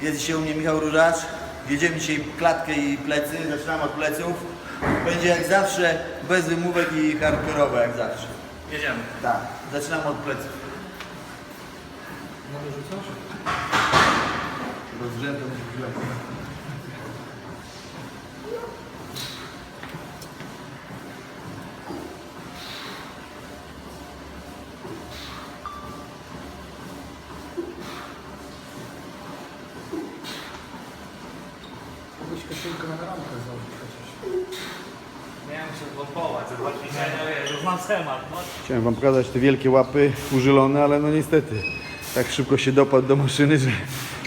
Jest dzisiaj u mnie Michał Różacz. Jedziemy dzisiaj klatkę i plecy. Zaczynamy od pleców. Będzie jak zawsze, bez wymówek i hardkorowe jak zawsze. Jedziemy. Tak, zaczynamy od pleców. Mogę rzucać? Rozgrzęto źle. Mogłeś temat, no. Chciałem wam pokazać te wielkie łapy użylone, ale no niestety tak szybko się dopadł do maszyny, że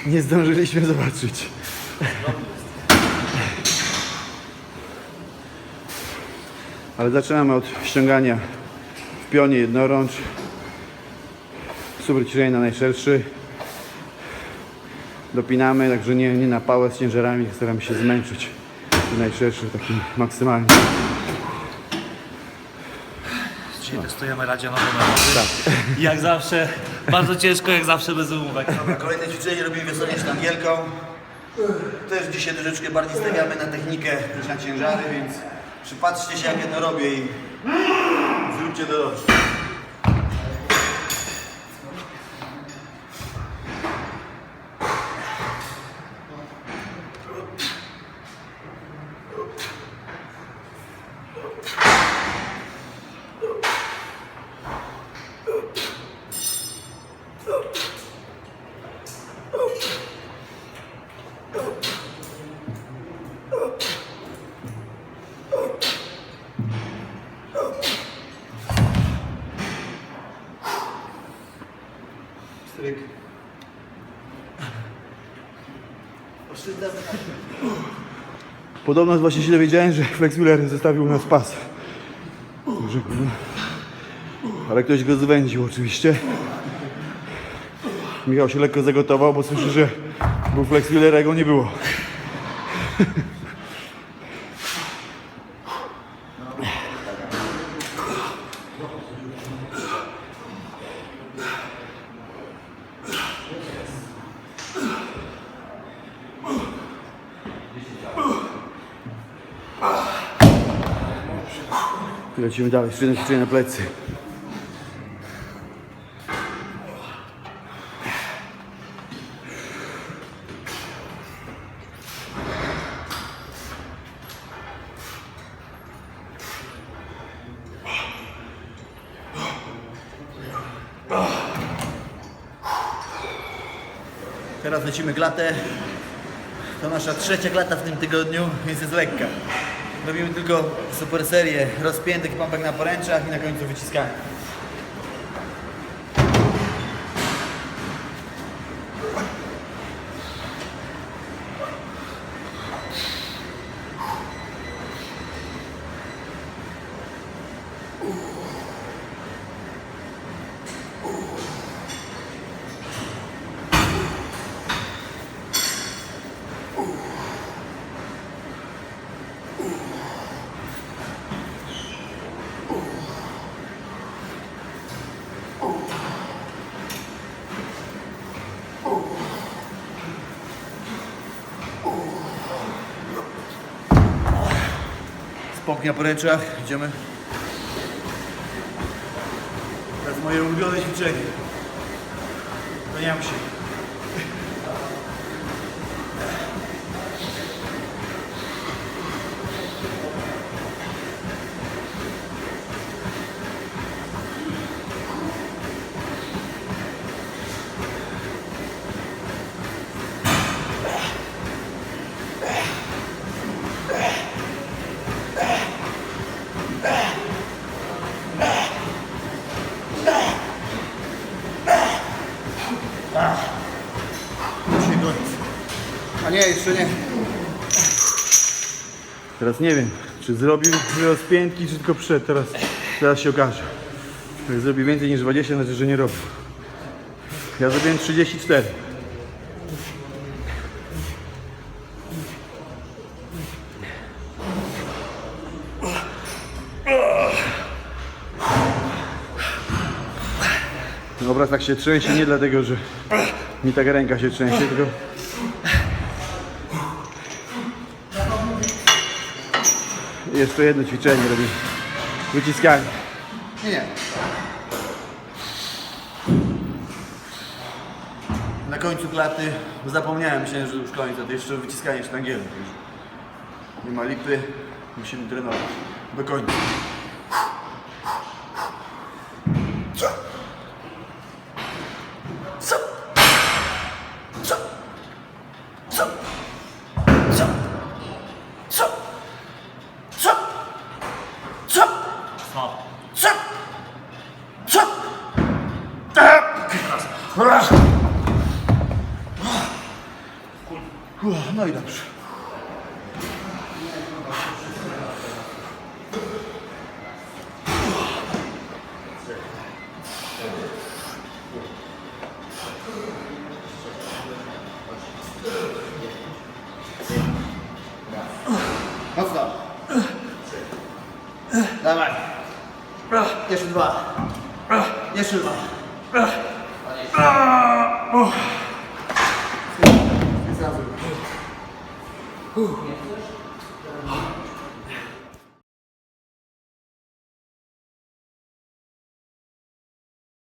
nie zdążyliśmy zobaczyć. Ale zaczynamy od ściągania w pionie jednorącz. Ciśnienie na najszerszy. Dopinamy, także nie, nie na pałę z ciężarami, staramy się zmęczyć najszerszy, taki maksymalnie. Dzisiaj testujemy radzionowe metody. Tak. Jak zawsze, bardzo ciężko, jak zawsze bez. Dobra, kolejne ćwiczenie robimy wiosowanie sztangielką. Też dzisiaj troszeczkę bardziej stawiamy na technikę niż na ciężary, więc przypatrzcie się jak ja to robię i zróbcie to dobrze. Na Podobno właśnie się dowiedziałem, że Flex Wheeler zostawił nas pas. Ale ktoś go zwędził oczywiście. Michał się lekko zagotował, bo słyszy, że był Flex go nie było. Lecimy dalej, jedno ćwiczenie na plecy. Teraz lecimy klatę. To nasza trzecia klata w tym tygodniu, więc jest lekka. Robimy tylko super serię rozpiętych pompek na poręczach i na końcu wyciskania. Pompki na poręczach idziemy. Teraz moje ulubione ćwiczenie. Kłaniam się. Nie, jeszcze nie. Teraz nie wiem, czy zrobił rozpiętki, czy tylko przed. Teraz, teraz się okaże. Jak zrobi więcej niż 20, znaczy, że nie robił. Ja zrobiłem 34. Ten obraz tak się trzęsie nie dlatego, że mi tak ręka się trzęsie, tylko jeszcze jedno ćwiczenie robimy. Wyciskanie. Nie, nie. Na końcu klaty zapomniałem, myślałem, że już koniec, a to jeszcze wyciskanie sztangielek. już. Nie ma lipy, musimy trenować. Do końca. スタートシあうわないだ Jeszcze dwa. Jeszcze dwa. Uff. Nie chcesz?